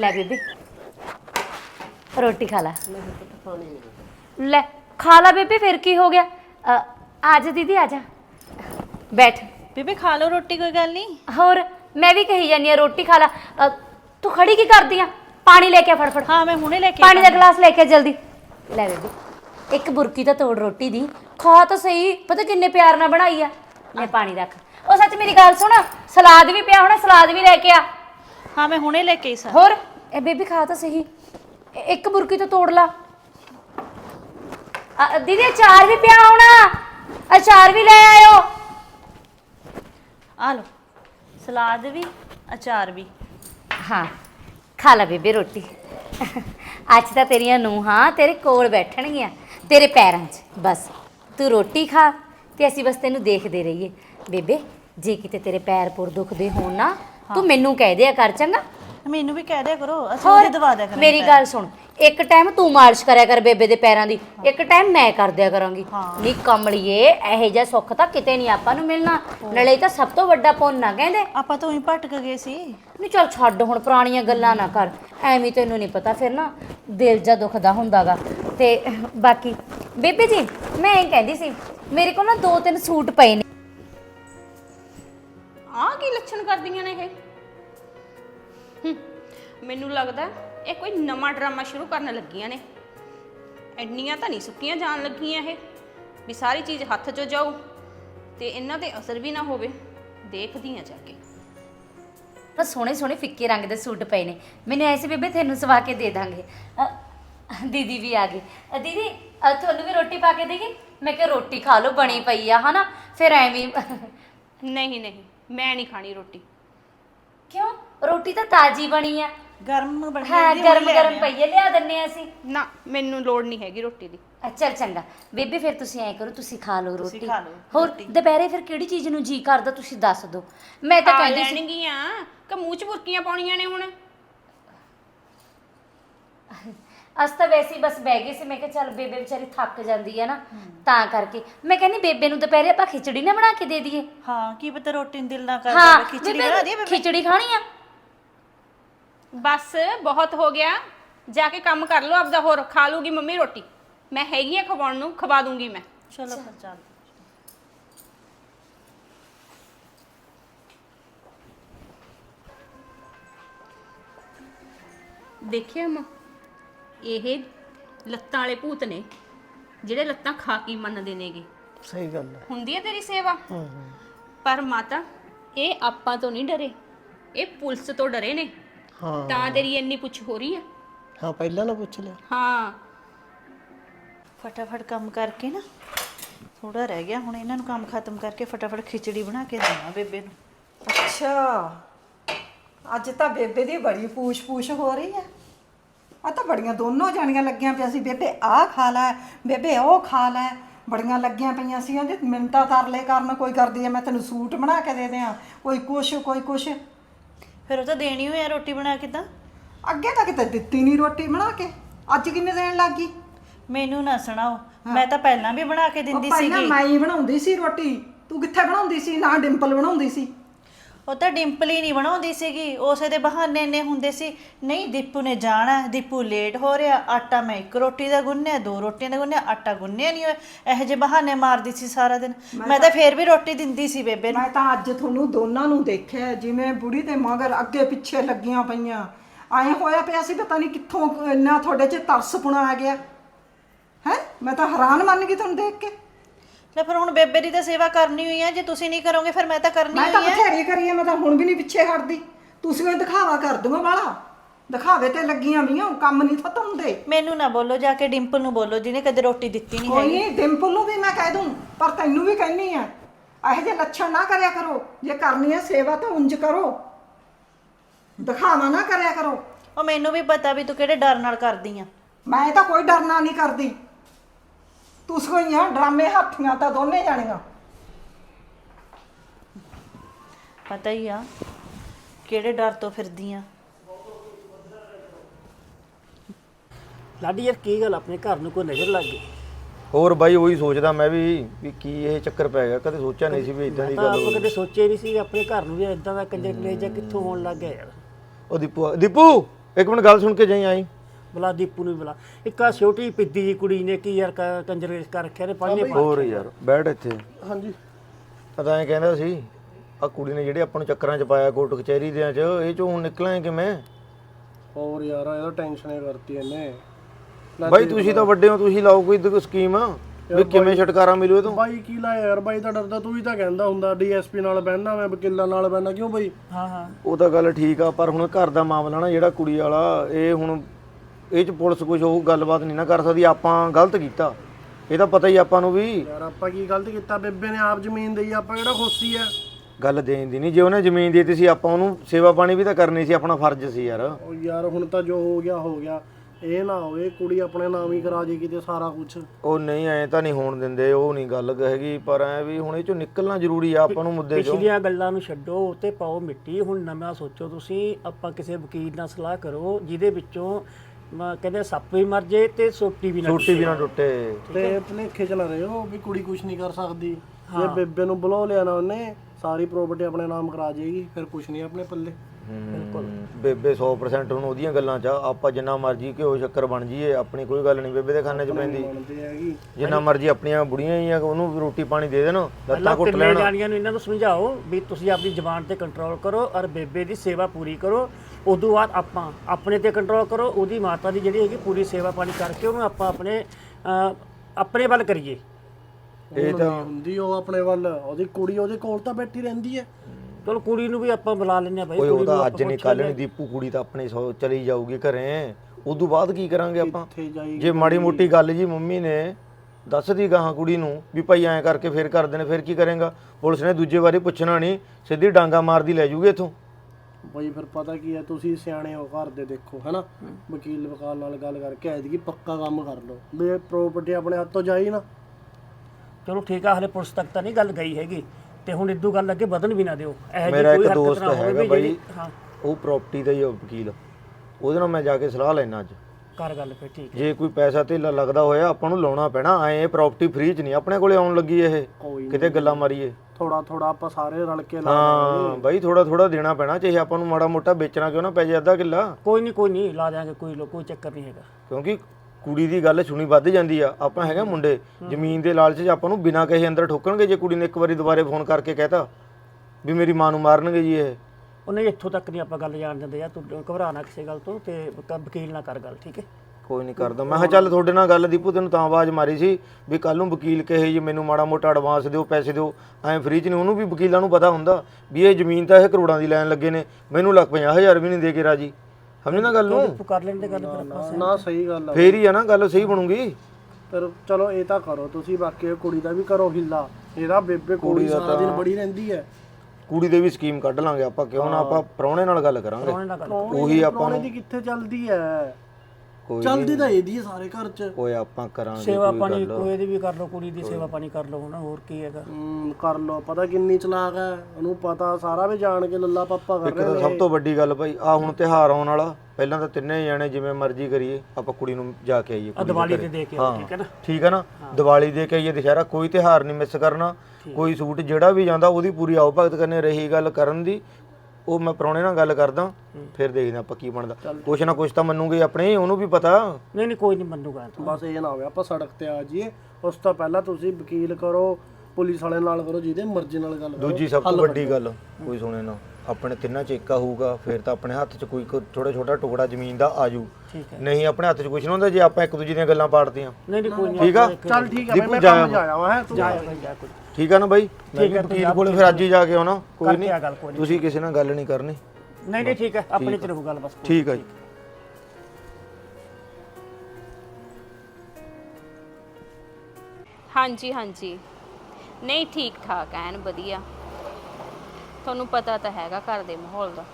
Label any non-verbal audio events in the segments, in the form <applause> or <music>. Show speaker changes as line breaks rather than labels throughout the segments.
ਲੈ ਬੀਬੀ। ਰੋਟੀ ਖਾ ਲੈ। ਲੈ ਖਾ ਲੈ ਬੀਬੀ ਫਿਰ ਕੀ ਹੋ ਗਿਆ? ਅ, ਆ ਜਾ ਦੀਦੀ ਆ ਜਾ। ਬੈਠ।
ਬੀਬੀ ਖਾ ਲਓ ਰੋਟੀ ਕੋਈ ਗੱਲ ਨਹੀਂ।
ਹੋਰ ਮੈਂ ਵੀ ਕਹੀ ਜਾਨੀ ਆ ਰੋਟੀ ਖਾ ਲੈ। ਅ, ਤੂੰ ਖੜੀ ਕੀ ਕਰਦੀ ਆ? ਪਾਣੀ ਲੈ ਕੇ ਆ ਫਟਫਟ
ਹਾਂ ਮੈਂ ਹੁਣੇ ਲੈ ਕੇ
ਪਾਣੀ ਦਾ ਗਲਾਸ ਲੈ ਕੇ ਆ ਜਲਦੀ। ਲੈ ਬੇਬੀ ਇੱਕ ਬੁਰਕੀ ਤਾਂ ਤੋੜ ਰੋਟੀ ਦੀ। ਖਾ ਤਾਂ ਸਹੀ ਪਤਾ ਕਿੰਨੇ ਪਿਆਰ ਨਾਲ ਬਣਾਈ ਆ। ਲੈ ਪਾਣੀ ਰੱਖ। ਉਹ ਸੱਚ ਮੇਰੀ ਗੱਲ ਸੁਣ ਸਲਾਦ ਵੀ ਪਿਆ ਹੋਣਾ ਸਲਾਦ ਵੀ ਲੈ ਕੇ ਆ।
ਹਾਂ ਮੈਂ ਹੁਣੇ ਲੈ ਕੇ ਆਈ ਸਾਂ
ਹੋਰ? ਇਹ ਬੇਬੀ ਖਾ ਤਾਂ ਸਹੀ। ਇ- ਇੱਕ ਬੁਰਕੀ ਤਾਂ ਤੋੜ ਲਾ। ਆ, ਦੀਦੀ ਅਚਾਰ ਵੀ ਪਿਆ ਹੋਣਾ। ਅਚਾਰ ਵੀ ਲੈ ਆਇਓ।
ਆ ਲਓ। ਸਲਾਦ ਵੀ ਅਚਾਰ ਵੀ।
ਹਾਂ ਖਾ ਲੈ ਬੇਬੇ ਰੋਟੀ। ਅੱਜ ਤਾਂ ਤੇਰੀਆਂ ਨੂੰਹਾਂ ਤੇਰੇ ਕੋਲ ਬੈਠਣਗੀਆਂ ਤੇਰੇ ਪੈਰਾਂ 'ਚ। ਬਸ ਤੂੰ ਰੋਟੀ ਖਾ ਤੇ ਅਸੀਂ ਬਸ ਤੈਨੂੰ ਦੇਖਦੇ ਰਹੀਏ। ਬੇਬੇ ਜੇ ਕਿਤੇ ਤੇਰੇ ਪੈਰ ਪੁਰ ਦੁਖਦੇ ਹੋਣ ਨਾ ਤੂੰ ਮੈਨੂੰ ਕਹਿ ਦਿਆ ਕਰ ਚੰਗਾ?
ਮੈਨੂੰ ਵੀ ਕਹਿ ਦਿਆ ਕਰੋ ਅਸੀਂ ਉਹਦੇ ਦਵਾ ਦਿਆ ਕਰਾਂਗੇ
ਮੇਰੀ ਗੱਲ ਸੁਣ ਇੱਕ ਟਾਈਮ ਤੂੰ ਮਾਲਿਸ਼ ਕਰਿਆ ਕਰ ਬੇਬੇ ਦੇ ਪੈਰਾਂ ਦੀ ਇੱਕ ਟਾਈਮ ਮੈਂ ਕਰ ਦਿਆ ਕਰਾਂਗੀ।
ਹਾਂ।
ਨੀ ਕਮਲੀਏ ਇਹੋ ਜਿਹਾ ਸੁੱਖ ਤਾਂ ਕਿਤੇ ਨਹੀਂ ਆਪਾਂ ਨੂੰ ਮਿਲਣਾ। ਨਾਲੇ ਇਹ ਤਾਂ ਸਭ ਤੋਂ ਵੱਡਾ ਪੁੰਨ ਆ ਕਹਿੰਦੇ।
ਆਪਾਂ ਤਾਂ ਉਹੀ ਭਟਕ ਗਏ ਸੀ।
ਨਹੀਂ ਚੱਲ ਛੱਡ ਹੁਣ ਪੁਰਾਣੀਆਂ ਗੱਲਾਂ ਨਾ ਕਰ ਐਵੇਂ ਤੈਨੂੰ ਨਹੀਂ ਪਤਾ ਫਿਰ ਨਾ ਦਿਲ ਜਾ ਦੁਖਦਾ ਹੁੰਦਾਗਾ। ਤੇ ਬਾਕੀ ਬੇਬੇ ਜੀ ਮੈਂ ਇਹ ਕਹਿੰਦੀ ਸੀ ਮੇਰੇ ਕੋਲ ਨਾ ਦੋ ਤਿੰਨ ਸੂਟ ਪਏ ਨੇ।
ਆਹ ਕੀ ਲੱਛਣ ਕਰਦੀਆਂ ਨੇ ਇਹ? ਮੈਨੂੰ ਲੱਗਦਾ ਇਹ ਕੋਈ ਨਵਾਂ ਡਰਾਮਾ ਸ਼ੁਰੂ ਕਰਨ ਲੱਗੀਆਂ ਨੇ। ਐਡੀਆਂ ਤਾਂ ਨਹੀਂ ਸੁੱਕੀਆਂ ਜਾਣ ਲੱਗੀਆਂ ਇਹ ਵੀ ਸਾਰੀ ਚੀਜ਼ ਹੱਥ 'ਚੋਂ ਜਾਊ ਤੇ ਇਹਨਾਂ ਤੇ ਅਸਰ ਵੀ ਨਾ ਹੋਵੇ ਦੇਖਦੀਆਂ ਜਾ ਕੇ।
ਤਾਂ ਸੋਹਣੇ ਸੋਹਣੇ ਫਿੱਕੇ ਰੰਗ ਦੇ ਸੂਟ ਪਏ ਨੇ। ਮੈਨੂੰ ਐਸੇ ਬੇਬੇ ਤੈਨੂੰ ਸਵਾ ਕੇ ਦੇ ਦਾਂਗੇ। ਅ, ਦੀਦੀ ਵੀ ਆ ਗਈ ਅ, ਦੀਦੀ ਅ, ਤੁਹਾਨੂੰ ਵੀ ਰੋਟੀ ਪਾ ਕੇ ਦੇਗੀ ਮੈਂ ਕਿਹਾ ਰੋਟੀ ਖਾ ਲਓ ਬਣੀ ਪਈ ਆ ਹਨਾ? ਫਿਰ ਐਵੇਂ
ਨਹੀਂ ਨਹੀਂ ਮੈਂ ਨਹੀਂ ਖਾਣੀ ਰੋਟੀ।
ਕਿਉਂ? ਰੋਟੀ ਤਾਂ ਤਾਜੀ ਬਣੀ ਆ।
ਗਰਮ ਬਣੀ
ਹਾਂ
ਜਾਂਦੀ,
ਗਰਮ ਗਰਮ
ਲਿਆਉਂਦੇ
ਪਈ ਆ ਲਿਆ ਦਿੰਨੇ ਆ ਅਸੀਂ।
ਨਾ ਮੈਨੂੰ ਲੋੜ ਨਹੀਂ ਹੈਗੀ ਰੋਟੀ ਦੀ।
ਅ, ਚੱਲ ਚੰਗਾ। ਬੇਬੇ ਫਿਰ ਤੁਸੀਂ ਐ ਕਰੋ ਤੁਸੀਂ ਖਾ ਲਓ ਰੋਟੀ।
ਖਾ ਲਓ
ਹੋਰ। ਦੁਪਹਿਰੇ ਫਿਰ ਕਿਹੜੀ ਚੀਜ਼ ਨੂੰ ਜੀ ਕਰਦਾ ਤੁਸੀਂ ਦੱਸ ਦਿਓ। ਮੈਂ ਤਾਂ ਕਹਿੰਦੀ ਸੀ
ਲੈਣਗੀਆਂ। ਕਿ ਮੂੰਹ 'ਚ ਬੁਰਕੀਆਂ ਪਾਉਣੀਆਂ ਨੇ ਹੁਣ?
ਅਸ ਤਾਂ ਵੈਸੇ ਹੀ ਬਸ ਬਹਿ ਗਏ ਸੀ। ਮੈਂ ਕਿਹਾ ਚੱਲ ਬੇਬੇ ਵਿਚਾਰੀ ਥੱਕ ਜਾਂਦੀ ਹੈ ਨਾ ਤਾਂ ਕਰਕੇ। ਮੈਂ ਕਹਿੰਦੀ ਬੇਬੇ ਨੂੰ ਦੁਪਹਿਰੇ ਆਪਾਂ ਖਿਚੜੀ ਨਾ ਬਣਾ ਕੇ ਦੇ ਦਈਏ।
ਹਾਂ ਕੀ ਪਤਾ ਰੋਟੀ ਨੂੰ ਦਿਲ ਨਾ ਕਰਦਾ
ਹਾਂ
ਖਿਚੜੀ ਬਣਾ ਬੇਬੇ?
ਖਿਚੜੀ ਖਾਣੀ ਆ।
ਬਸ ਬਹੁਤ ਹੋ ਗਿਆ। ਜਾ ਕੇ ਕੰਮ ਕਰ ਲਓ ਆਪਦਾ ਹੋਰ ਖਾ ਲੂਗੀ ਮੰਮੀ ਰੋਟੀ। ਮੈਂ ਹੈਗੀ ਆ ਖਵਾਉਣ ਨੂੰ ਖਵਾ ਦੂੰਗੀ ਮੈਂ।
ਚਲੋ ਫਿਰ ਚੱਲ।
ਦੇਖਿਆ ਮਾਂ ਇਹ ਲੱਤਾਂ ਵਾਲੇ ਭੂਤ ਨੇ ਜਿਹੜੇ ਲੱਤਾਂ ਖਾ ਕੇ ਮੰਨਦੇ ਨੇਗੇ।
ਸਹੀ ਗੱਲ ਹੈ।
ਹੁੰਦੀ ਹੈ ਤੇਰੀ ਸੇਵਾ?
ਹੂੰ ਹੂੰ।
ਪਰ ਮਾਤਾ ਇਹ ਆਪਾਂ ਤੋਂ ਨਹੀਂ ਡਰੇ। ਇਹ ਪੁਲਿਸ ਤੋਂ ਡਰੇ ਨੇ।
ਹਾਂ।
ਤਾਂ ਤੇਰੀ ਇੰਨੀ ਪੁੱਛ ਹੋ ਰਹੀ ਹੈ
ਹਾਂ ਪਹਿਲਾਂ ਨਾ ਪੁੱਛ ਲਿਆ।
ਹਾਂ।
ਫਟਾਫਟ ਕੰਮ ਕਰਕੇ ਨਾ ਥੋੜਾ ਰਹਿ ਗਿਆ ਹੁਣ ਇਹਨਾਂ ਨੂੰ ਕੰਮ ਖਤਮ ਕਰਕੇ ਫਟਾਫਟ ਖਿਚੜੀ ਬਣਾ ਕੇ ਦੇਣਾ ਬੇਬੇ ਨੂੰ।
ਅੱਛਾ। ਅੱਜ ਤਾਂ ਬੇਬੇ ਦੀ ਬੜੀ ਪੂਛ-ਪੂਛ ਹੋ ਰਹੀ ਹੈ ਆ ਤਾਂ ਬੜੀਆਂ ਦੋਨੋਂ ਜਾਣੀਆਂ ਲੱਗੀਆਂ ਪਿਆ ਸੀ। ਬੇਬੇ ਆਹ ਖਾ ਲੈ ਬੇਬੇ ਉਹ ਖਾ ਲੈ। ਬੜੀਆਂ ਲੱਗੀਆਂ ਪਈਆਂ ਸੀ। ਉਹਦੇ ਮਿੰਤਾ ਤਰਲੇ ਕਰਨ ਕੋਈ ਕਰਦੀ ਹੈ ਮੈਂ ਤੈਨੂੰ ਸੂਟ ਬਣਾ ਕੇ ਦੇ ਦਿਆਂ। ਕੋਈ ਕੁਛ ਕੋਈ ਕੁਛ।
ਫਿਰ ਉਹ ਤਾਂ ਦੇਣੀ ਹੋਈ ਆ ਰੋਟੀ ਬਣਾ ਕੇ ਤਾਂ।
ਅੱਗੇ ਤਾਂ ਕਿਤੇ ਦਿੱਤੀ ਨਹੀਂ ਰੋਟੀ ਬਣਾ ਕੇ। ਅੱਜ ਕਿਵੇਂ ਦੇਣ ਲੱਗੀ
ਮੈਨੂੰ ਨਾ ਸੁਣਾਓ ਮੈਂ ਤਾਂ ਪਹਿਲਾਂ ਵੀ ਬਣਾ ਕੇ ਦਿੰਦੀ
ਪਹਿਲਾਂ
ਸੀਗੀ
ਮੈਂ ਹੀ ਬਣਾਉਂਦੀ ਸੀ ਰੋਟੀ। ਤੂੰ ਕਿੱਥੇ ਬਣਾਉਂਦੀ ਸੀ? ਨਾ ਡਿੰਪਲ ਬਣਾਉਂਦੀ ਸੀ।
ਉਹ ਤਾਂ ਡਿੰਪਲ ਹੀ ਨਹੀਂ ਬਣਾਉਂਦੀ ਸੀਗੀ ਉਸੇ ਦੇ ਬਹਾਨੇ ਇੰਨੇ ਹੁੰਦੇ ਸੀ। ਨਹੀਂ ਦੀਪੂ ਨੇ ਜਾਣਾ ਦੀਪੂ ਲੇਟ ਹੋ ਰਿਹਾ ਆਟਾ ਮੈਂ ਇੱਕ ਰੋਟੀ ਦਾ ਗੁੰਨਿਆ ਦੋ ਰੋਟੀਆਂ ਦਾ ਗੁੰਨਿਆ ਆਟਾ ਗੁੰਨਿਆ ਨਹੀਂ ਹੋਇਆ। ਇਹੋ ਜਿਹੇ ਬਹਾਨੇ ਮਾਰਦੀ ਸੀ ਸਾਰਾ ਦਿਨ। ਮੈਂ ਤਾਂ ਫੇਰ ਵੀ ਰੋਟੀ ਦਿੰਦੀ ਸੀ ਬੇਬੇ ਨੂੰ।
ਮੈਂ ਤਾਂ ਅੱਜ ਤੁਹਾਨੂੰ ਦੋਨਾਂ ਨੂੰ ਦੇਖਿਆ ਜਿਵੇਂ ਬੁੜੀ ਦੇ ਮਗਰ ਅੱਗੇ ਪਿੱਛੇ ਲੱਗੀਆਂ ਪਈਆਂ। ਐਂ ਹੋਇਆ ਪਿਆ ਸੀ ਪਤਾ ਨਹੀਂ ਕਿੱਥੋਂ ਇੰਨਾ ਤੁਹਾਡੇ 'ਚ ਤਰਸਪੁਣਾ ਆ ਗਿਆ। ਹੈ? ਮੈਂ ਤਾਂ ਹੈਰਾਨ ਮੰਨ ਗਈ ਤੁਹਾਨੂੰ ਦੇਖ ਕੇ।
ਲੈ ਫਿਰ ਹੁਣ ਬੇਬੇ ਦੀ ਤਾਂ ਸੇਵਾ ਕਰਨੀ ਹੋਈ ਹੈ ਜੇ ਤੁਸੀਂ ਨਹੀਂ ਕਰੋਗੇ ਫਿਰ ਮੈਂ ਤਾਂ ਕਰਨੀ
ਮੈਂ ਤਾਂ
ਹੋਈ ਹੈ।
ਬਥੇਰੀ ਕਰੀ ਆ ਮੈਂ ਤਾਂ ਹੁਣ ਵੀ ਨਹੀਂ ਪਿੱਛੇ ਹਟਦੀ। ਤੁਸੀਂ ਵੀ ਦਿਖਾਵਾ ਕਰ ਦੂੰਗਾ ਵਾਲਾ। ਦਿਖਾਵੇ ਤੇ ਲੱਗੀਆਂ ਵੀਆਂ ਕੰਮ ਨਹੀਂ ਖਤਮ ਹੁੰਦੇ।
ਮੈਨੂੰ ਨਾ ਬੋਲੋ ਜਾ ਕੇ ਡਿੰਪਲ ਨੂੰ ਬੋਲੋ ਜਿਹਨੇ ਕਦੇ ਰੋਟੀ ਦਿੱਤੀ ਨਹੀਂ
ਕੋਈ
ਹੈਗੀ।
ਨਹੀਂ ਡਿੰਪਲ ਨੂੰ ਵੀ ਮੈਂ ਕਹਿ ਦੂੰ ਪਰ ਤੈਨੂੰ ਵੀ ਕਹਿਨੀ ਆ ਇਹੋ ਜਿਹੇ ਲੱਛਣ ਨਾ ਕਰਿਆ ਕਰੋ। ਜੇ ਕਰਨੀ ਹੈ ਸੇਵਾ ਤਾਂ ਉਂਝ ਕਰੋ। ਦਿਖਾਵਾ ਨਾ ਕਰਿਆ ਕਰੋ।
ਉਹ ਮੈਨੂੰ ਵੀ ਪਤਾ ਵੀ ਤੂੰ ਕਿਹੜੇ ਡਰ ਨਾਲ ਕਰਦੀ ਆ।
ਮੈਂ ਤਾਂ ਕੋਈ ਡਰਨਾ ਨਹੀਂ ਕਰਦੀ। ਤੁਸੀਂ ਹੀ ਆ ਡਰਾਮੇ ਹੱਥੀਆਂ ਤਾਂ ਦੋਨੇ ਜਾਣੀਆਂ।
ਪਤਾ ਹੀ ਆ ਕਿਹੜੇ ਡਰ ਤੋਂ ਫਿਰਦੀ ਆ
ਲਾਡੀ ਯਾਰ ਕੀ ਗੱਲ ਆਪਣੇ ਘਰ ਨੂੰ ਕੋਈ ਨਜ਼ਰ ਲੱਗ ਗਈ?
ਹੋਰ ਬਾਈ ਉਹੀ ਸੋਚਦਾ ਮੈਂ ਵੀ ਵੀ ਕੀ ਇਹ ਚੱਕਰ ਪੈ ਗਿਆ। ਕਦੇ ਸੋਚਿਆ ਨਹੀਂ ਸੀ ਵੀ ਇਦਾਂ ਦੀ
ਤਾਂ
ਗੱਲ
ਆਪਾਂ
ਹੋਊਗੀ
ਕਦੇ ਸੋਚਿਆ ਨਹੀਂ ਸੀ ਆਪਣੇ ਘਰ ਨੂੰ ਵੀ ਇਦਾਂ ਦਾ ਕੰਜਰ ਕਲੇਜਾ ਕਿੱਥੋਂ ਹੋਣ ਲੱਗ ਗਿਆ ਯਾਰ।
ਉਹ ਦੀਪੂ ਦੀਪੂ ਇੱਕ ਮਿੰਟ ਗੱਲ ਸੁਣ ਕੇ ਜਾਈ ਆਈ।
ਬੁਲਾ ਦੀਪੂ ਨੂੰ ਵੀ ਬੁਲਾ। ਇੱਕ ਆ ਛੋਟੀ ਪਿੱਦੀ ਜੀ ਕੁੜੀ ਨੇ ਕੀ ਯਾਰ ਕ- ਕੰਜਰ ਕਰ ਰੱਖਿਆ ਨੇ ਪੜ੍ਹਨੇ ਪਾ
ਹੋਰ ਯਾਰ ਬੈਠ ਇੱਥੇ।
ਹਾਂਜੀ।
ਪਤਾ ਐ ਕਹਿੰਦਾ ਸੀ ਆ ਕੁੜੀ ਨੇ ਜਿਹੜੇ ਆਪਾਂ ਨੂੰ ਚੱਕਰਾਂ 'ਚ ਪਾਇਆ ਕੋਰਟ ਕਚਹਿਰੀ ਦੇ 'ਚ ਇਹ 'ਚੋਂ ਹੁਣ ਨਿਕਲਾਂ ਕਿਵੇਂ?
ਹੋਰ ਯਾਰ ਇਹਦਾ ਟੈਨਸ਼ਨ ਹੀ ਕਰਤੀ ਇਹਨੇ।
ਬਾਈ ਤੁਸੀਂ ਤਾਂ ਵੱਡੇ ਹੋ ਤੁਸੀਂ ਲਾਓ ਕੋਈ ਦ- ਸਕੀਮ। ਵੀ ਕਿਵੇਂ ਛਟਕਾਰਾ ਮਿਲੂ ਇਹ ਤੋਂ?
ਬਾਈ ਕੀ ਲਾਇਆ ਯਾਰ ਬਾਈ ਤਾਂ ਡਰਦਾ ਤੂੰ ਵੀ ਤਾਂ ਕਹਿੰਦਾ ਹੁੰਦਾ ਡੀਐਸਪੀ ਨਾਲ ਬਹਿਣਾ ਮੈਂ ਵਕੀਲਾਂ ਨਾਲ ਬਹਿਣਾ ਕਿਉਂ ਬਾਈ?
ਹਾਂ ਹਾਂ।
ਉਹ ਤਾਂ ਗੱਲ ਠੀਕ ਆ ਪਰ ਹੁਣ ਘਰ ਦਾ ਮਾਮਲਾ ਨਾ ਜਿਹੜਾ ਕੁੜੀ ਵਾਲਾ ਇਹ ਹੁਣ ਇਹ 'ਚ ਪੁਲਿਸ ਕੁਝ ਉਹ ਗੱਲਬਾਤ ਨਹੀਂ ਨਾ ਕਰ ਸਕਦੀ ਆਪਾਂ ਗਲਤ ਕੀਤਾ। ਇਹ ਤਾਂ ਪਤਾ ਹੀ ਆਪਾਂ ਨੂੰ ਵੀ।
ਯਾਰ ਆਪਾਂ ਕੀ ਗਲਤ ਕੀਤਾ? ਬੇਬੇ ਨੇ ਆਪ ਜ਼ਮੀਨ ਦੇਈ ਆਪਾਂ ਕਿਹੜਾ ਖੁਸ਼ੀ ਆ
ਗੱਲ ਦੇਣ ਦੀ ਨਹੀਂ ਜੇ ਉਹਨੇ ਜ਼ਮੀਨ ਦਿੱਤੀ ਸੀ ਆਪਾਂ ਉਹਨੂੰ ਸੇਵਾ ਪਾਣੀ ਵੀ ਤਾਂ ਕਰਨੀ ਸੀ ਆਪਣਾ ਫਰਜ਼ ਸੀ ਯਾਰ।
ਉਹ ਯਾਰ ਹੁਣ ਤਾਂ ਜੋ ਹੋ ਗਿਆ ਹੋ ਗਿਆ। ਇਹ ਨਾ ਹੋਵੇ ਕੁੜੀ ਆਪਣੇ ਨਾਮ ਹੀ ਕਰਾ ਜੇ ਕਿਤੇ ਸਾਰਾ ਕੁਝ
ਉਹ ਨਹੀਂ ਐ ਤਾਂ ਨਹੀਂ ਹੋਣ ਦਿੰਦੇ ਉਹ ਨਹੀਂ ਗੱਲ ਹੈਗੀ ਪਰ ਐ ਵੀ ਹੁਣ ਇਹ ਚੋਂ ਨਿਕਲਣਾ ਜ਼ਰੂਰੀ ਆ ਆਪਾਂ ਨੂੰ ਮੁੱਦੇ ਚੋਂ।
ਪਿਛਲੀਆਂ ਗੱਲਾਂ ਨੂੰ ਛੱਡੋ ਤੇ ਪਾਓ ਮਿੱਟੀ। ਹੁਣ ਨਵਾਂ ਸੋਚੋ ਤੁਸੀਂ ਆਪਾਂ ਕਿਸੇ ਵਕੀਲ ਨਾਲ ਸਲਾਹ ਕਰੋ ਜਿਹਦੇ ਵਿੱਚੋਂ ਮ- ਕਹਿੰਦੇ ਸੱਪ ਵੀ ਮਰ ਜੇ ਤੇ ਸੋਟੀ ਵੀ ਨਾ
ਛੋਟੀ ਵੀ ਨਾ ਟੁੱਟੇ।
ਤੇ ਚ ਨਾ ਰਹੋ ਵੀ ਕੁੜੀ ਕੁਝ ਨਹੀਂ ਕਰ ਸਕਦੀ। ਜੇ ਬੇਬੇ ਨੂੰ ਬੁਲਾ ਲਿਆ ਨਾ ਉਹਨੇ ਸਾਰੀ ਪ੍ਰਾਪਰਟੀ ਆਪਣੇ ਨਾਮ ਕਰਾ ਜਾਏਗੀ ਫਿਰ ਕੁਝ ਨਹੀਂ ਆਪਣੇ ਪੱਲੇ।
ਬਿਲਕੁਲ। ਬੇਬੇ 100% ਹੁਣ ਉਹਦੀਆਂ ਗੱਲਾਂ 'ਚ ਆ, ਆਪਾਂ ਜਿੰਨਾ ਮਰਜ਼ੀ ਘਿਓ ਸ਼ੱਕਰ ਬਣ ਜਾਈਏ ਆਪਣੀ ਕੋਈ ਗੱਲ ਨਹੀਂ ਬੇਬੇ ਦੇ ਖਾਨੇ 'ਚ ਪੈਂਦੀ।
ਬਣਦੇ ਹੈਗੀ।
ਜਿੰਨਾ ਮਰਜ਼ੀ ਆਪਣੀਆਂ ਬੁੜੀਆਂ ਹੀ ਆ ਉਹਨੂੰ ਵੀ ਰੋਟੀ ਪਾਣੀ ਦੇ ਦੇਣ ਲੱਤਾਂ ਘੁੱਟ
ਤਿੰਨੇ
ਲੈਣ।
ਜਾਣੀਆਂ ਨੂੰ ਇਹਨਾਂ ਨੂੰ ਸਮਝਾਓ ਵੀ ਤੁਸੀਂ ਆਪਣੀ ਜ਼ਬਾਨ ਤੇ ਕੰਟਰੋਲ ਕਰੋ ਔਰ ਬੇਬੇ ਦੀ ਸੇਵਾ ਪੂਰੀ ਕਰੋ। ਉਦੋਂ ਬਾਅਦ ਆਪਾਂ ਆਪਣੇ ਤੇ ਕੰਟਰੋਲ ਕਰੋ ਉਹਦੀ ਮਾਤਾ ਦੀ ਜਿਹੜੀ ਹੈਗੀ ਪੂਰੀ ਸੇਵਾ ਪਾਣੀ ਕਰਕੇ ਉਹਨੂੰ ਆਪਾਂ ਆਪਣੇ ਅਹ, ਆਪਣੇ ਵੱਲ ਕਰੀਏ।
ਇਹ ਤਾਂ
ਹੁੰਦੀ ਉਹ ਆਪਣੇ ਵੱਲ ਉਹਦੀ ਕੁੜੀ ਉਹਦੇ ਕੋਲ ਤਾਂ ਬੈਠੀ ਰਹਿੰਦੀ ਹੈ
ਚਲੋ ਕੁੜੀ ਨੂੰ ਵੀ ਆਪਾਂ ਬੁਲਾ ਲੈਂਦੇ ਆ ਬਾਈ
ਓਏ
ਕੁੜੀ ਆਪਾਂ
ਅੱਜ ਨਹੀਂ ਕੱਲ ਨਹੀਂ ਦੀਪੂ ਕੁੜੀ ਤਾਂ ਆਪਣੇ ਸੌ ਚਲੀ ਜਾਊਗੀ ਘਰੇ। ਉਦੋਂ ਬਾਅਦ ਕੀ ਕਰਾਂਗੇ ਆਪਾਂ?
ਕਿੱਥੇ ਜਾਈ
ਜੇ ਮਾੜੀ ਮੋਟੀ ਗੱਲ ਜੀ ਮੰਮੀ ਨੇ ਦੱਸਦੀ ਗਾਹਾਂ ਕੁੜੀ ਨੂੰ ਵੀ ਭਾਈ ਐਂ ਕਰਕੇ ਫੇਰ ਕਰਦੇ ਨੇ ਫੇਰ ਕੀ ਕਰੇਗਾ? ਪੁਲਿਸ ਨੇ ਦੂਜੇ ਵਾਰੀ ਪੁੱਛਣਾ ਨਹੀਂ ਸਿੱਧੀ ਡਾਂਗਾ ਮਾਰਦੀ ਲੈ ਜੂਗੇ ਇਥੋਂ।
ਬਈ ਫਿਰ ਪਤਾ ਕੀ ਹੈ ਤੁਸੀਂ ਸਿਆਣੇ ਹੋ ਘਰ ਦੇ ਦੇਖੋ ਹੈਨਾ? ਵਕੀਲ ਵਕਾਲ ਨਾਲ ਗੱਲ ਕਰਕੇ ਐਤਕੀ ਪੱਕਾ ਕੰਮ ਕਰ ਲਓ। ਵੀ ਪ੍ਰਾਪਰਟੀ ਆਪਣੇ ਹੱਥੋਂ ਜਾਈ ਨਾ।
ਚਲੋ ਠੀਕ ਆ ਹਲੇ ਪੁਲਿਸ ਤੱਕ ਤਾਂ ਨਹੀਂ ਗੱਲ ਗਈ ਹੈਗੀ। ਤੇ ਹੁਣ ਇਦੋਂ ਗੱਲ ਅੱਗੇ ਵਧਣ ਵੀ ਨਾ ਦਿਓ। ਇਹੋ
ਮੇਰਾ
ਕੋਈ
ਇੱਕ
ਹਰਕਤ
ਦੋਸਤ
ਨਾ ਹੋਵੇ
ਹੈਗਾ ਬਾਈ ਉਹ ਪ੍ਰਾਪਰਟੀ ਦਾ ਹੀ ਵਕੀਲ। ਉਹਦੇ ਨਾਲ ਮੈਂ ਜਾ ਕੇ ਸਲਾਹ ਲੈਣਾ ਅੱਜ।
ਕਰ ਗੱਲ ਫਿਰ ਠੀਕ
ਜੇ ਕੋਈ ਪੈਸਾ ਧੇਲਾ ਲੱਗਦਾ ਹੋਇਆ ਆਪਾਂ ਨੂੰ ਲਾਉਣਾ ਪੈਣਾ। ਐ ਇਹ ਪ੍ਰਾਪਰਟੀ ਫ੍ਰੀ ਚ ਨਹੀਂ ਆਪਣੇ ਕੋਲੇ ਆਉਣ ਲੱਗੀ ਇਹ। ਕਿਤੇ ਗੱਲਾਂ ਮਾਰੀਏ।
ਥੋੜਾ ਥੋੜਾ ਆਪਾਂ ਸਾਰੇ ਰਲ ਕੇ ਲਾ
ਹਾਂ ਬਾਈ ਥੋੜਾ ਥੋੜਾ ਦੇਣਾ ਪੈਣਾ ਚਾਹੇ ਆਪਾਂ ਨੂੰ ਮਾੜਾ ਮੋਟਾ ਵੇਚਣਾ ਕਿਉਂ ਨਾ ਪੈ ਜੇ ਅੱਧਾ ਕਿੱਲਾ।
ਕੋਈ ਨਹੀਂ ਕੋਈ ਨਹੀਂ ਲਾ ਦਿਆਂਗੇ ਕੋਈ ਲੋ ਕੋਈ ਚੱਕਰ ਨਹੀਂ ਹੈਗਾ।
ਕਿਉਂਕਿ ਕੁੜੀ ਦੀ ਗੱਲ ਸੁਣੀ ਵੱਧ ਜਾਂਦੀ ਆ। ਆਪਾਂ ਹੈਗਾ ਮੁੰਡੇ ਜ਼ਮੀਨ ਦੇ ਲਾਲਚ 'ਚ ਆਪਾਂ ਨੂੰ ਬਿਨਾਂ ਕਹੇ ਅੰਦਰ ਠੋਕਣਗੇ ਜੇ ਕੁੜੀ ਨੇ ਇੱਕ ਵਾਰੀ ਦੁਬਾਰੇ ਫੋਨ ਕਰਕੇ ਕਹਿਤਾ ਵੀ ਮੇਰੀ ਮਾਂ ਨੂੰ ਮਾਰਨਗੇ ਜੀ ਇਹ।
ਉਹਨੇ ਇੱਥੋਂ ਤੱਕ ਨਹੀਂ ਆਪਾਂ ਗੱਲ ਜਾਣ ਦਿੰਦੇ ਯਾਰ ਤੂੰ ਘਬਰਾ ਨਾ ਕਿਸੇ ਗੱਲ ਤੋਂ ਤੇ ਵਕ- ਵਕੀਲ ਨਾਲ ਕਰ ਗੱਲ ਠੀਕ ਹੈ?
ਕੋਈ ਨਹੀਂ ਕਰਦਾ। ਮੈਂ ਕਿਹਾ ਚੱਲ ਤੁਹਾਡੇ ਨਾਲ ਗੱਲ ਦੀਪੂ ਤੈਨੂੰ ਤਾਂ ਆਵਾਜ਼ ਮਾਰੀ ਸੀ ਵੀ ਕੱਲ ਨੂੰ ਵਕੀਲ ਕਹੇ ਜੀ ਮੈਨੂੰ ਮਾੜਾ ਮੋਟਾ ਐਡਵਾਂਸ ਦਿਓ ਪੈਸੇ ਦਿਓ। ਐਂ ਫ੍ਰੀ 'ਚ ਨਹੀਂ ਉਹਨੂੰ ਵੀ ਵਕੀਲਾਂ ਨੂੰ ਪਤਾ ਹੁੰਦਾ ਵੀ ਇਹ ਜ਼ਮੀਨ ਤਾਂ ਇਹ ਕਰੋੜਾਂ ਦੀ ਲੈਣ ਲੱਗੇ ਨੇ ਮੈਨੂੰ ਲੱਖ 50000 ਵੀ ਨਹੀਂ ਦੇ ਕੇ ਰਾਜੀ। ਸਮਝ ਨਾ ਗੱਲ ਨੂੰ?
ਤੂੰ ਕਰ ਲੈਂਦੇ ਗੱਲ ਫਿਰ ਆਪਾਂ
ਨਾ ਸਹੀ ਗੱਲ ਆ।
ਫੇਰ ਹੀ ਆ ਨਾ ਗੱਲ ਸਹੀ ਬਣੂਗੀ।
ਪਰ ਚਲੋ ਇਹ ਤਾਂ ਕਰੋ ਤੁਸੀਂ ਬਾਕੀ ਕੁੜੀ ਦਾ ਵੀ ਕਰੋ ਹਿੱਲਾ। ਇਹਦਾ ਬੇਬੇ ਕੁੜੀ ਸਾਰਾ ਦਿਨ ਬੜੀ ਰਹਿੰਦੀ ਹੈ।
ਕੁੜੀ ਦੇ ਵੀ ਸਕੀਮ ਕੱਢ ਲਾਂਗੇ ਆਪਾਂ ਕਿਉਂ ਨਾ ਆਪਾਂ ਪ੍ਰਾਹੁਣੇ ਨਾਲ ਗੱਲ ਕਰਾਂਗੇ। ਉਹੀ ਆਪਾਂ ਨੂੰ
ਦੀ ਕਿੱਥੇ ਚੱਲਦੀ ਹੈ?
ਕੋਈ
ਚੱਲਦੀ ਤਾਂ ਇਹਦੀ ਹੈ ਸਾਰੇ ਘਰ 'ਚ।
ਓਏ ਆਪਾਂ ਕਰਾਂਗੇ
ਸੇਵਾ
ਕੋਈ
ਪਾਣੀ
ਗੱਲ।
ਕੋਈ ਦੀ ਵੀ ਕਰ ਲਓ ਕੁੜੀ ਦੀ ਸੇਵਾ ਪਾਣੀ ਕਰ ਲਓ ਹੁਣ ਹੋਰ ਕੀ ਹੈਗਾ।
ਹਮ, ਕਰ ਲੋ ਪਤਾ ਕਿੰਨੀ ਚਲਾਕ ਹੈ ਉਹਨੂੰ ਪਤਾ ਸਾਰਾ ਵੀ ਜਾਣ ਕੇ ਲੱਲਾ ਪੱਪਾ ਕਰ
ਇੱਕ
ਰਹੇ
ਤਾਂ ਸਭ ਤੋਂ ਵੱਡੀ ਗੱਲ ਭਾਈ ਆ ਹੁਣ ਤਿਹਾਰ ਆਉਣ ਵਾਲਾ ਪਹਿਲਾਂ ਤਾਂ ਤਿੰਨੇ ਜਾਣੇ ਜਿਵੇਂ ਮਰਜ਼ੀ ਕਰੀਏ ਆਪਾਂ ਕੁੜੀ ਨੂੰ ਜਾ ਕੇ ਆਈਏ ਕੁੜੀ ਦੇ
ਦੀਵਾਲੀ
ਘਰੇ।
ਤੇ ਦੇ ਕੇ ਆਓ, ਠੀਕ ਹੈ ਨਾ?
ਠੀਕ ਹੈ ਨਾ? ਦੀਵਾਲੀ ਦੇ ਕੇ ਆਈਏ ਦੁਸ਼ਹਿਰਾ ਕੋਈ ਤਿਹਾਰ ਨਹੀਂ ਮਿਸ ਕਰਨਾ। ਕੋਈ ਸੂਟ ਜਿਹੜਾ ਵੀ ਜਾਂਦਾ ਉਹਦੀ ਪੂਰੀ ਆਓ ਭਗਤ ਕਰਨੇ ਰਹੀ ਗੱਲ ਕਰਨ ਦੀ। ਉਹ ਮੈਂ ਪ੍ਰਾਹੁਣੇ ਨਾਲ ਗੱਲ ਕਰਦਾ ਫਿਰ ਦੇਖਦੇ ਆਪਾਂ ਕੀ ਬਣਦਾ। ਕੁਛ ਨਾ ਕੁਛ ਤਾਂ ਮੰਨੂਗੇ ਆਪਣੇ ਉਹਨੂੰ ਵੀ ਪਤਾ।
ਨਹੀਂ ਨਹੀਂ ਕੋਈ ਨਹੀਂ ਮੰਨੂਗਾ।
ਬਸ ਇਹ ਨਾ ਹੋਵੇ ਆਪਾਂ ਸੜਕ ਤੇ ਆ ਜਾਈਏ ਉਸ ਤੋਂ ਪਹਿਲਾਂ ਤੁਸੀਂ ਵਕੀਲ ਕਰੋ ਪੁਲਿਸ ਵਾਲੇ ਨਾਲ ਕਰੋ ਜਿਹਦੇ ਮਰਜ਼ੀ ਨਾਲ ਗੱਲ ਕਰੋ।
ਦੂਜੀ ਸਭ ਤੋਂ ਵੱਡੀ ਗੱਲ ਕੋਈ ਸੁਣੇ ਨਾ ਆਪਣੇ ਤਿੰਨਾਂ ਚ ਏਕਾ ਹੋਊਗਾ ਫਿਰ ਤਾਂ ਆਪਣੇ ਹੱਥ 'ਚ ਕੋਈ ਛੋਟਾ ਛੋਟਾ ਟੁਕੜਾ ਜ਼ਮੀਨ ਦਾ ਆਜੂ। ਨਹੀਂ ਆਪਣੇ ਹੱਥ 'ਚ ਕੁਝ ਨਹੀਂ ਹੁੰਦਾ ਜੇ ਆਪਾਂ ਇੱਕ ਦੂਜੇ ਦੀਆਂ ਗੱਲਾਂ ਪਾੜਤੀਆਂ।
ਨਹੀਂ ਨਹੀਂ ਕੋਈ ਨਹੀਂ।
ਠੀਕ ਆ?
ਚੱਲ ਠੀਕ
ਦੀਪੂ
ਮੈਂ ਕੰਮ ਜਾਇਆ ਵਾਂ ਹੈਂ, ਤੂੰ
ਜਾਇਆ ਜਾ ਕੋਈ।
ਠੀਕ ਆ ਨਾ ਬਾਈ? ਮੈਂ ਵੀ ਵਕੀਲ ਕੋਲੇ ਫਿਰ ਅੱਜ ਹੀ ਜਾ ਕੇ ਆਉਣਾ ਕੋਈ
ਕਰਕੇ
ਨਹੀਂ।
ਆ ਗੱਲ ਕੋਈ ਨਹੀਂ।
ਤੁਸੀਂ ਕਿਸੇ ਨਾਲ ਗੱਲ ਨਹੀਂ ਕਰਨੀ।
ਨਹੀਂ ਨਹੀਂ ਠੀਕ ਹੈ ਆਪਣੇ ਚ ਰਹੂ ਗੱਲ ਬਸ।
ਠੀਕ ਆ ਜੀ।
ਹਾਂਜੀ ਹਾਂਜੀ। ਨਹੀਂ ਠੀਕ ਠਾਕ ਐਨ ਵਧੀਆ। ਤੁਹਾਨੂੰ ਪਤਾ ਤਾਂ ਹੈਗਾ ਘਰ ਦੇ ਮਾਹੌਲ ਦਾ।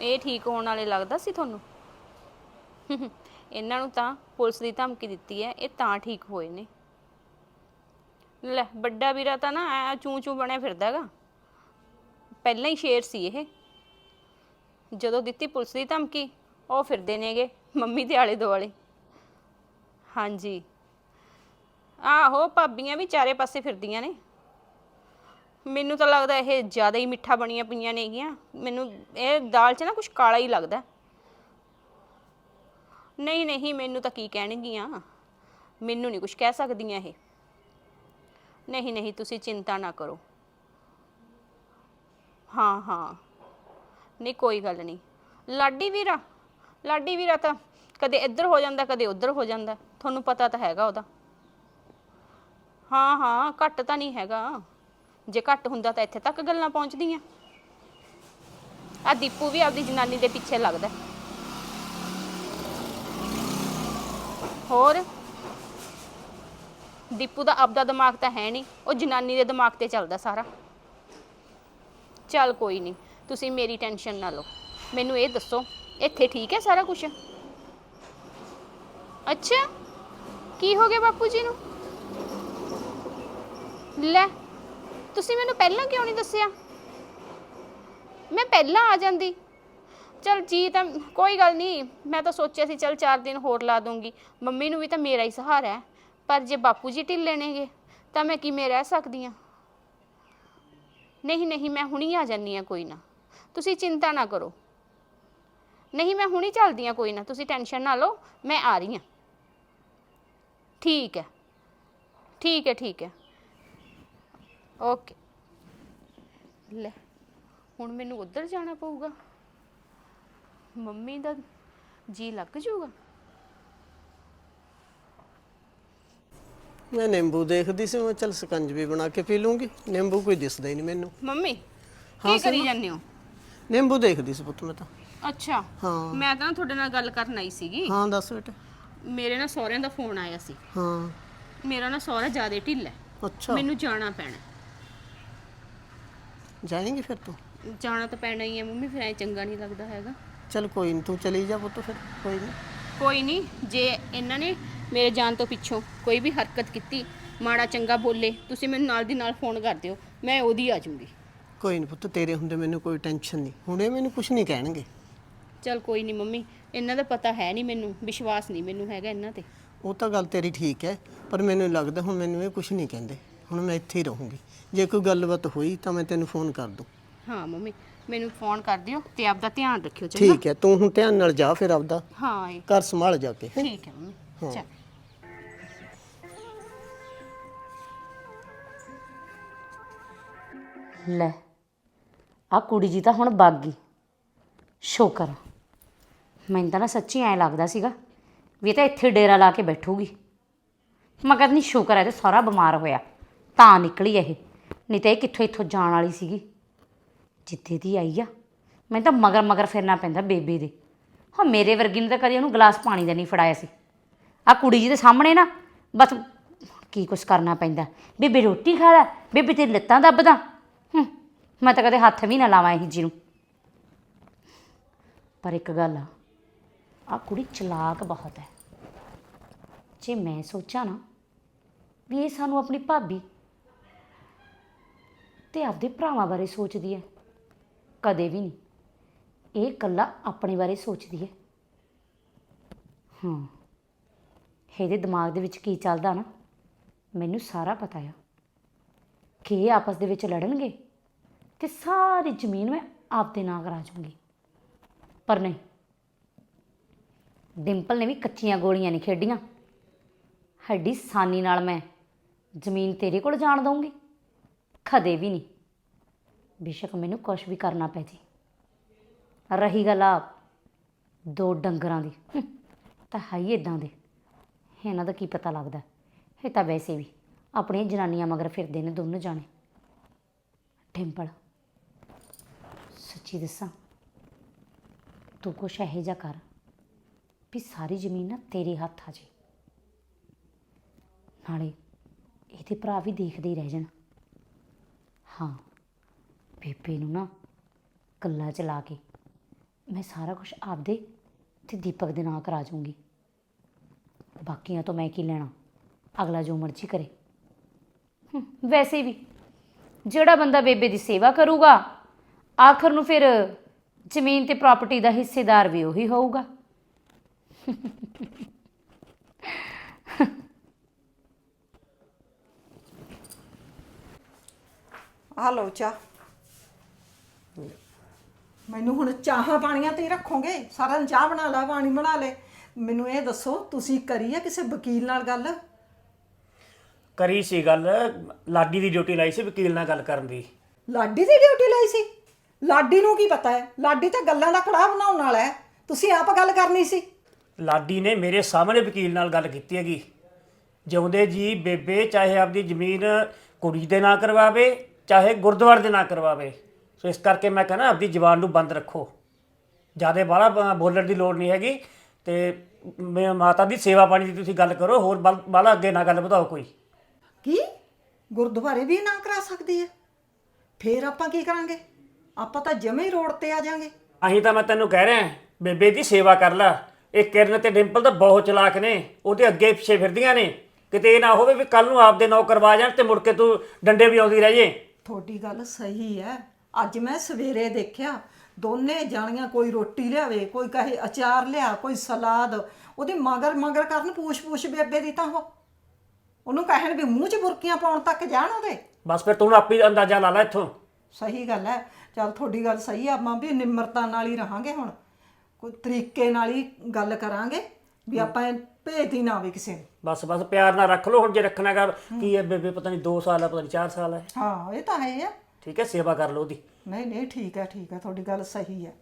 ਇਹ ਠੀਕ ਹੋਣ ਵਾਲੇ ਲੱਗਦਾ ਸੀ ਤੁਹਾਨੂੰ? <laughs> ਇਹਨਾਂ ਨੂੰ ਤਾਂ ਪੁਲਿਸ ਦੀ ਧਮਕੀ ਦਿੱਤੀ ਹੈ ਇਹ ਤਾਂ ਠੀਕ ਹੋਏ ਨੇ। ਲੈ, ਵੱਡਾ ਵੀਰਾ ਤਾਂ ਨਾ ਐ ਚੂੰ ਚੂੰ ਬਣਿਆ ਫਿਰਦਾਗਾ ਪਹਿਲਾਂ ਹੀ ਸ਼ੇਰ ਸੀ ਇਹ। ਜਦੋਂ ਦਿੱਤੀ ਪੁਲਿਸ ਦੀ ਧਮਕੀ, ਉਹ ਫਿਰਦੇ ਨੇਗੇ ਮੰਮੀ ਦੇ ਆਲੇ ਦੁਆਲੇ ਹਾਂਜੀ। ਆਹੋ, ਭਾਬੀਆਂ ਵੀ ਚਾਰੇ ਪਾਸੇ ਫਿਰਦੀਆਂ ਨੇ। ਮੈਨੂੰ ਤਾਂ ਲੱਗਦਾ ਇਹ ਜ਼ਿਆਦਾ ਹੀ ਮਿੱਠਾ ਬਣੀਆਂ ਪਈਆਂ ਨੇਗੀਆਂ ਮੈਨੂੰ ਇਹ ਦਾਲ 'ਚ ਨਾ ਕੁਝ ਕਾਲਾ ਹੀ ਲੱਗਦਾ। ਨਹੀਂ ਨਹੀਂ, ਮੈਨੂੰ ਤਾਂ ਕੀ ਕਹਿਣਗੀਆਂ। ਮੈਨੂੰ ਨਹੀਂ ਕੁਝ ਕਹਿ ਸਕਦੀਆਂ ਇਹ। ਨਹੀਂ ਨਹੀਂ, ਤੁਸੀਂ ਚਿੰਤਾ ਨਾ ਕਰੋ। ਹਾਂ ਹਾਂ। ਨਹੀਂ, ਕੋਈ ਗੱਲ ਨਹੀਂ। ਲਾਡੀ ਵੀਰਾ ਲਾਡੀ ਵੀਰਾ ਤਾਂ ਕਦੇ ਇੱਧਰ ਹੋ ਜਾਂਦਾ, ਕਦੇ ਉੱਧਰ ਹੋ ਜਾਂਦਾ। ਤੁਹਾਨੂੰ ਪਤਾ ਤਾਂ ਹੈਗਾ ਉਹਦਾ। ਹਾਂ ਹਾਂ, ਘੱਟ ਤਾਂ ਨਹੀਂ ਹੈਗਾ। ਜੇ ਘੱਟ ਹੁੰਦਾ ਤਾਂ ਇੱਥੇ ਤੱਕ ਗੱਲਾਂ ਪਹੁੰਚਦੀਆਂ। ਆ ਦੀਪੂ ਵੀ ਆਪਦੀ ਜਨਾਨੀ ਦੇ ਪਿੱਛੇ ਲੱਗਦਾ। ਹੋਰ? ਦੀਪੂ ਦਾ ਆਪਦਾ ਦਿਮਾਗ ਤਾਂ ਹੈ ਨਹੀਂ, ਉਹ ਜਨਾਨੀ ਦੇ ਦਿਮਾਗ ਤੇ ਚੱਲਦਾ ਸਾਰਾ। ਚੱਲ ਕੋਈ ਨਹੀਂ, ਤੁਸੀਂ ਮੇਰੀ ਟੈਨਸ਼ਨ ਨਾ ਲਓ। ਮੈਨੂੰ ਇਹ ਦੱਸੋ, ਇੱਥੇ ਠੀਕ ਹੈ ਸਾਰਾ ਕੁਝ ਅੱਛਾ, ਕੀ ਹੋ ਗਿਆ ਬਾਪੂ ਜੀ ਨੂੰ? ਲੈ, ਤੁਸੀਂ ਮੈਨੂੰ ਪਹਿਲਾਂ ਕਿਉਂ ਨਹੀਂ ਦੱਸਿਆ? ਮੈਂ ਪਹਿਲਾਂ ਆ ਜਾਂਦੀ। ਚਲ ਜੀ ਤਾਂ, ਕੋਈ ਗੱਲ ਨਹੀਂ, ਮੈਂ ਤਾਂ ਸੋਚਿਆ ਸੀ ਚਲ 4 ਦਿਨ ਹੋਰ ਲਾ ਦੂੰਗੀ। ਮੰਮੀ ਨੂੰ ਵੀ ਤਾਂ ਮੇਰਾ ਹੀ ਸਹਾਰਾ ਹੈ। ਪਰ ਜੇ ਬਾਪੂ ਜੀ ਢਿੱਲੇ ਨੇਗੇ ਤਾਂ ਮੈਂ ਕਿਵੇਂ ਰਹਿ ਸਕਦੀ ਆ? ਨਹੀਂ ਨਹੀਂ, ਮੈਂ ਹੁਣੀ ਆ ਜਾਨੀ ਆ, ਕੋਈ ਨਾ। ਤੁਸੀਂ ਚਿੰਤਾ ਨਾ ਕਰੋ। ਨਹੀਂ, ਮੈਂ ਹੁਣੀ ਚੱਲਦੀ ਆ, ਕੋਈ ਨਾ। ਤੁਸੀਂ ਟੈਨਸ਼ਨ ਨਾ ਲਓ, ਮੈਂ ਆ ਰਹੀ ਆ। ਠੀਕ ਹੈ। ਠੀਕ ਹੈ ਠੀਕ ਹੈ। ਓਕੇ। ਲੈ, ਹੁਣ ਮੈਨੂੰ ਉੱਧਰ ਜਾਣਾ ਪਊਗਾ। ਮੰਮੀ ਦਾ ਜੀ ਲੱਗ ਜਾਊਗਾ
ਮੈਂ ਨਿੰਬੂ ਦੇਖਦੀ ਸੀ ਮੈਂ ਚਲ ਸਕੰਜਵੀ ਬਣਾ ਕੇ ਪੀ ਲੂੰਗੀ। ਨਿੰਬੂ ਕੋਈ ਦਿਸਦਾ ਹੀ ਨਹੀਂ ਮੈਨੂੰ।
ਮੰਮੀ ਕੀ ਕਰੀ ਜਾਂਦੇ ਹੋ?
ਨਿੰਬੂ ਦੇਖਦੀ ਸੀ ਪੁੱਤ ਮੈਂ ਤਾਂ।
ਅੱਛਾ
ਹਾਂ।
ਮੈਂ ਤਾਂ ਤੁਹਾਡੇ ਨਾਲ ਗੱਲ ਕਰਨ ਆਈ ਸੀਗੀ।
ਹਾਂ ਦੱਸ ਬੇਟਾ।
ਮੇਰੇ ਨਾ ਸਹੁਰਿਆਂ ਦਾ ਫੋਨ ਆਇਆ ਸੀ।
ਹਾਂ।
ਮੇਰਾ ਨਾ ਸਹੁਰਾ ਜ਼ਿਆਦਾ ਢਿੱਲਾ ਹੈ।
ਅੱਛਾ।
ਮੈਨੂੰ ਜਾਣਾ ਪੈਣਾ।
ਜਾਏਂਗੀ ਫਿਰ ਤੂੰ?
ਜਾਣਾ ਤਾਂ ਪੈਣਾ ਹੀ ਹੈ ਮੰਮੀ ਫਿਰ ਐ ਚੰਗਾ ਨਹੀਂ ਲੱਗਦਾ ਹੈਗਾ।
ਚਲ ਕੋਈ ਨਹੀਂ ਤੂੰ ਚਲੀ ਜਾ ਪੁੱਤ ਫਿਰ ਕੋਈ ਨਹੀਂ
ਕੋਈ ਨਹੀਂ ਜੇ ਇਹਨਾਂ ਨੇ ਮੇਰੇ ਜਾਣ ਤੋਂ ਪਿੱਛੋਂ ਕੋਈ ਵੀ ਹਰਕਤ ਕੀਤੀ ਮਾੜਾ ਚੰਗਾ ਬੋਲੇ ਤੁਸੀਂ ਮੈਨੂੰ ਨਾਲ ਦੀ ਨਾਲ ਫੋਨ ਕਰ ਦਿਓ ਮੈਂ ਉਹਦੀ ਆ ਜਾਊਂਗੀ।
ਕੋਈ ਨਹੀਂ ਪੁੱਤ ਤੇਰੇ ਹੁੰਦੇ ਮੈਨੂੰ ਕੋਈ ਟੈਨਸ਼ਨ ਨਹੀਂ। ਹੁਣੇ ਮੈਨੂੰ ਕੁਝ ਨਹੀਂ ਕਹਿਣਗੇ।
ਚਲ ਕੋਈ ਨਹੀਂ ਮੰਮੀ ਇਹਨਾਂ ਦਾ ਪਤਾ ਹੈ ਨਹੀਂ ਮੈਨੂੰ ਵਿਸ਼ਵਾਸ ਨਹੀਂ ਮੈਨੂੰ ਹੈਗਾ ਇਹਨਾਂ ਤੇ।
ਉਹ ਤਾਂ ਗੱਲ ਤੇਰੀ ਠੀਕ ਹੈ ਪਰ ਮੈਨੂੰ ਲੱਗਦਾ ਹੁਣ ਮੈਨੂੰ ਇਹ ਕੁਝ ਨਹੀਂ ਕਹਿੰਦੇ। ਹੁਣ ਮੈਂ ਇੱਥੇ ਹੀ ਰਹੂੰਗੀ। ਜੇ ਕੋਈ ਗੱਲਬਾਤ ਹੋਈ ਤਾਂ ਮੈਂ ਤੈਨੂੰ ਫੋਨ ਕਰ ਦੂੰ।
ਹਾਂ ਮੰਮੀ ਮੈਨੂੰ ਫੋਨ ਕਰ ਦਿਓ ਤੇ ਆਪਦਾ ਧਿਆਨ ਰੱਖਿਓ ਚੰਗਾ?
ਠੀਕ ਹੈ ਤੂੰ ਹੁਣ ਧਿਆਨ ਨਾਲ ਜਾ ਫਿਰ ਆਪਦਾ।
ਹਾਂ ਇਹ।
ਘਰ ਸੰਭਾਲ ਜਾ ਕੇ
ਠੀਕ ਹੈ ਮੰਮੀ ਚਲ
ਲੈ ਆ ਕੁੜੀ ਜੀ ਤਾਂ ਹੁਣ ਵਗ ਗਈ। ਸ਼ੁਕਰ। ਮੈਨੂੰ ਤਾਂ ਨਾ ਸੱਚੀ ਐਂ ਲੱਗਦਾ ਸੀਗਾ ਵੀ ਇਹ ਤਾਂ ਇੱਥੇ ਡੇਰਾ ਲਾ ਕੇ ਬੈਠੂਗੀ। ਮੈਂ ਕਹਿੰਦੀ ਸ਼ੁਕਰ ਹੈ ਤੇ ਸਾਰਾ ਬਿਮਾਰ ਹੋਇਆ। ਤਾਂ ਨਿਕਲੀ ਇਹ। ਨਹੀਂ ਤਾਂ ਇਹ ਕਿੱਥੋਂ ਇੱਥੋਂ ਜਾਣ ਵਾਲੀ ਸੀਗੀ। ਜਿੱਥੇ ਦੀ ਆਈ ਆ। ਮੈਨੂੰ ਤਾਂ ਮਗਰ ਮਗਰ ਫਿਰਨਾ ਪੈਂਦਾ ਬੇਬੇ ਦੇ। ਹਾਂ, ਮੇਰੇ ਵਰਗੀ ਨੇ ਤਾਂ ਕਦੇ ਉਹਨੂੰ ਗਲਾਸ ਪਾਣੀ ਦਾ ਨਹੀਂ ਫੜਾਇਆ ਸੀ। ਆ ਕੁੜੀ ਜੀ ਦੇ ਸਾਹਮਣੇ ਨਾ, ਬਸ ਕੀ ਕੁਛ ਕਰਨਾ ਪੈਂਦਾ। ਬੇਬੇ ਰੋਟੀ ਖਾ ਲੈ, ਬੇਬੇ ਤੇਰੀ ਲੱਤਾਂ ਦੱਬਦਾ। ਹੂੰ, ਮੈਂ ਤਾਂ ਕਦੇ ਹੱਥ ਵੀ ਨਾ ਲਾਵਾਂ ਇਹ ਜੀ ਨੂੰ। ਪਰ ਇੱਕ ਗੱਲ ਆ ਆ ਕੁੜੀ ਚਲਾਕ ਬਹੁਤ ਹੈ। ਜੇ ਮੈਂ ਸੋਚਾਂ ਨਾ ਵੀ ਇਹ ਸਾਨੂੰ ਆਪਣੀ ਭਾਬੀ ਤੇ ਆਪਦੇ ਭਰਾਵਾਂ ਬਾਰੇ ਸੋਚਦੀ ਹੈ ਕਦੇ ਵੀ ਨਹੀਂ। ਇਹ ਕੱਲਾ ਆਪਣੇ ਬਾਰੇ ਸੋਚਦੀ ਹੈ। ਹਾਂ, ਇਹਦੇ ਦਿਮਾਗ ਦੇ ਵਿੱਚ ਕੀ ਚੱਲਦਾ ਨਾ, ਮੈਨੂੰ ਸਾਰਾ ਪਤਾ ਆ। ਕਿ ਇਹ ਆਪਸ ਦੇ ਵਿੱਚ ਲੜਨਗੇ ਤੇ ਸਾਰੀ ਜ਼ਮੀਨ ਮੈਂ ਆਪਦੇ ਨਾਂ ਕਰਾ ਜੂੰਗੀ ਪਰ ਨਹੀਂ, ਡਿੰਪਲ ਨੇ ਵੀ ਕੱਚੀਆਂ ਗੋਲੀਆਂ ਨਹੀਂ ਖੇਡੀਆਂ। ਹੱਡੀ ਸਾਨੀ ਨਾਲ ਮੈਂ ਜ਼ਮੀਨ ਤੇਰੇ ਕੋਲ ਜਾਣ ਦਊਂਗੀ। ਕਦੇ ਵੀ ਨਹੀਂ। ਬੇਸ਼ੱਕ ਮੈਨੂੰ ਕੁਝ ਵੀ ਕਰਨਾ ਪੈ ਜੇ। ਰਹੀ ਗੱਲ ਆ ਦੋ ਡੰਗਰਾਂ ਦੀ। ਹੂੰ, ਤਾਂ ਹੈ ਹੀ ਇਦਾਂ ਦੇ। ਇਹਨਾਂ ਦਾ ਕੀ ਪਤਾ ਲੱਗਦਾ? ਇਹ ਤਾਂ ਵੈਸੇ ਵੀ ਆਪਣੀਆਂ ਜਨਾਨੀਆਂ ਮਗਰ ਫਿਰਦੇ ਨੇ ਦੋਨੋਂ ਜਾਣੇ। ਡਿੰਪਲ ਸੱਚੀ ਦੱਸਾਂ ਤੂੰ ਕੁਛ ਇਹੋ ਜਿਹਾ ਕਰ ਵੀ ਸਾਰੀ ਜ਼ਮੀਨ ਨਾ ਤੇਰੇ ਹੱਥ ਆ ਜੇ। ਨਾਲੇ ਇਹਦੇ ਭਰਾ ਵੀ ਦੇਖਦੇ ਹੀ ਰਹਿ ਜਾਣ। ਹਾਂ ਬੇਬੇ ਨੂੰ ਨਾ ਕੱਲਾ ਚਲਾ ਕੇ ਮੈਂ ਸਾਰਾ ਕੁਝ ਆਪਦੇ ਤੇ ਦੀਪਕ ਦੇ ਨਾਂ ਕਰਾ ਜੂੰਗੀ। ਬਾਕੀਆਂ ਤੋਂ ਮੈਂ ਕੀ ਲੈਣਾ? ਅਗਲਾ ਜੋ ਮਰਜ਼ੀ ਕਰੇ। ਹੂੰ, ਵੈਸੇ ਵੀ ਜਿਹੜਾ ਬੰਦਾ ਬੇਬੇ ਦੀ ਸੇਵਾ ਕਰੂਗਾ ਆਖਰ ਨੂੰ ਫਿਰ ਜ਼ਮੀਨ ਤੇ ਪ੍ਰਾਪਰਟੀ ਦਾ ਹਿੱਸੇਦਾਰ ਵੀ ਉਹੀ ਹੋਊਗਾ।
ਆ ਲਓ ਚਾਹ। ਮੈਨੂੰ ਹੁਣ ਚਾਹਾਂ ਪਾਣੀਆਂ ਤੇ ਹੀ ਰੱਖੋਗੇ? ਸਾਰਾ ਦਿਨ ਚਾਹ ਬਣਾ ਲਾ ਪਾਣੀ ਬਣਾ ਲੈ। ਮੈਨੂੰ ਇਹ ਦੱਸੋ ਤੁਸੀਂ ਕਰੀ ਆ ਕਿਸੇ ਵਕੀਲ ਨਾਲ ਗੱਲ?
ਕਰੀ ਸੀ ਗੱਲ ਲਾਡੀ ਦੀ ਡਿਊਟੀ ਲਾਈ ਸੀ ਵਕੀਲ ਨਾਲ ਗੱਲ ਕਰਨ ਦੀ।
ਲਾਡੀ ਦੀ ਡਿਊਟੀ ਲਈ ਸੀ? ਲਾਡੀ ਨੂੰ ਕੀ ਪਤਾ ਹੈ? ਲਾਡੀ ਤਾਂ ਗੱਲਾਂ ਦਾ ਕੜਾਹ ਬਣਾਉਣ ਵਾਲਾ ਹੈ। ਤੁਸੀਂ ਆਪ ਗੱਲ ਕਰਨੀ ਸੀ।
ਲਾਡੀ ਨੇ ਮੇਰੇ ਸਾਹਮਣੇ ਵਕੀਲ ਨਾਲ ਗੱਲ ਕੀਤੀ ਹੈਗੀ। ਜਿਉਂਦੇ ਜੀ ਬੇਬੇ ਚਾਹੇ ਆਪਦੀ ਜ਼ਮੀਨ ਕੁੜੀ ਦੇ ਨਾਂ ਕਰਵਾਵੇ ਚਾਹੇ ਗੁਰਦੁਆਰੇ ਦੇ ਨਾਂ ਕਰਵਾਵੇ। ਸੋ ਇਸ ਕਰਕੇ ਮੈਂ ਕਹਿੰਦਾ ਆਪਦੀ ਜ਼ਬਾਨ ਨੂੰ ਬੰਦ ਰੱਖੋ। ਜ਼ਿਆਦਾ ਬਾਹਲਾ ਬੋਲਣ ਦੀ ਲੋੜ ਨਹੀਂ ਹੈਗੀ ਤੇ ਮੈਂ ਮਾਤਾ ਦੀ ਸੇਵਾ ਪਾਣੀ ਦੀ ਤੁਸੀਂ ਗੱਲ ਕਰੋ ਹੋਰ ਬਾਹਲਾ ਅੱਗੇ ਨਾ ਗੱਲ ਵਧਾਓ ਕੋਈ।
ਕੀ? ਗੁਰਦੁਆਰੇ ਵੀ ਨਾ ਕਰਾ ਸਕਦੀ ਹੈ ਫੇਰ ਆਪਾਂ ਕੀ ਕਰਾਂਗੇ? ਆਪਾਂ ਤਾਂ ਜਮੇ ਹੀ ਰੋਡ ਤੇ ਆ ਜਾਾਂਗੇ।
ਅਹੀਂ ਤਾਂ ਮੈਂ ਤੈਨੂੰ ਕਹਿ ਰਿਹਾ ਬੇਬੇ ਦੀ ਸੇਵਾ ਕਰ ਲੈ। ਇਹ ਕਿਰਨ ਤੇ ਡਿੰਪਲ ਤਾਂ ਬਹੁਤ ਚਲਾਕ ਨੇ ਉਹਦੇ ਅੱਗੇ ਪਿੱਛੇ ਫਿਰਦੀਆਂ ਨੇ। ਕਿਤੇ ਇਹ ਨਾ ਹੋਵੇ ਵੀ ਕੱਲ ਨੂੰ ਆਪਦੇ ਨੌ ਕਰਵਾ ਜਾਣ ਤੇ ਮੁੜ ਕੇ ਤੂੰ ਡੰਡੇ ਵੀ ਆਉਂਦੀ ਰਹਿ ਜੇ।
ਤੁਹਾਡੀ ਗੱਲ ਸਹੀ ਹੈ। ਅੱਜ ਮੈਂ ਸਵੇਰੇ ਦੇਖਿਆ ਦੋਨੇ ਜਾਣੀਆਂ ਕੋਈ ਰੋਟੀ ਲਿਆਵੇ ਕੋਈ ਕਹੇ ਅਚਾਰ ਲਿਆ ਕੋਈ ਸਲਾਦ ਉਹਦੇ ਮਗਰ ਮਗਰ ਕਰਨ ਪੂਛ-ਪੂਛ ਬੇਬੇ ਦੀ ਤਾਂ ਉਹ। ਉਹਨੂੰ ਕਹਿਣ ਵੀ ਮੂੰਹ 'ਚ ਬੁਰਕੀਆਂ ਪਾਉਣ ਤੱਕ ਜਾਣ ਉਹਦੇ।
ਬਸ ਫਿਰ ਤੂੰ ਆਪੇ ਅੰਦਾਜ਼ਾ ਲਾ ਲੈ ਇੱਥੋਂ।
ਸਹੀ ਗੱਲ ਹੈ। ਚਲ ਤੁਹਾਡੀ ਗੱਲ ਸਹੀ ਆ ਆਪਾਂ ਵੀ ਨਿਮਰਤਾ ਨਾਲ ਹੀ ਰਹਾਂਗੇ ਹੁਣ। ਕੋਈ ਤਰੀਕੇ ਨਾਲ ਹੀ ਗੱਲ ਕਰਾਂਗੇ ਵੀ ਆਪਾਂ ਭੇਜਦੀ ਨਾ ਵੀ ਕਿਸੇ ਨੂੰ।
ਬਸ ਬਸ ਪਿਆਰ ਨਾਲ ਰੱਖ ਲਓ ਹੁਣ ਜੇ ਰੱਖਣਾ ਕਰ ਕੀ ਹੈ ਬੇਬੇ ਪਤਾ ਨਹੀਂ 2 ਸਾਲ ਹੈ ਪਤਾ ਨਹੀਂ 4 ਸਾਲ ਹੈ
ਹਾਂ ਇਹ ਤਾਂ ਹੈ ਆ।
ਠੀਕ ਹੈ, ਸੇਵਾ ਕਰ ਲਓ ਉਹਦੀ।
ਨਹੀਂ ਨਹੀਂ, ਠੀਕ ਹੈ ਠੀਕ ਹੈ, ਤੁਹਾਡੀ ਗੱਲ ਸਹੀ ਹੈ।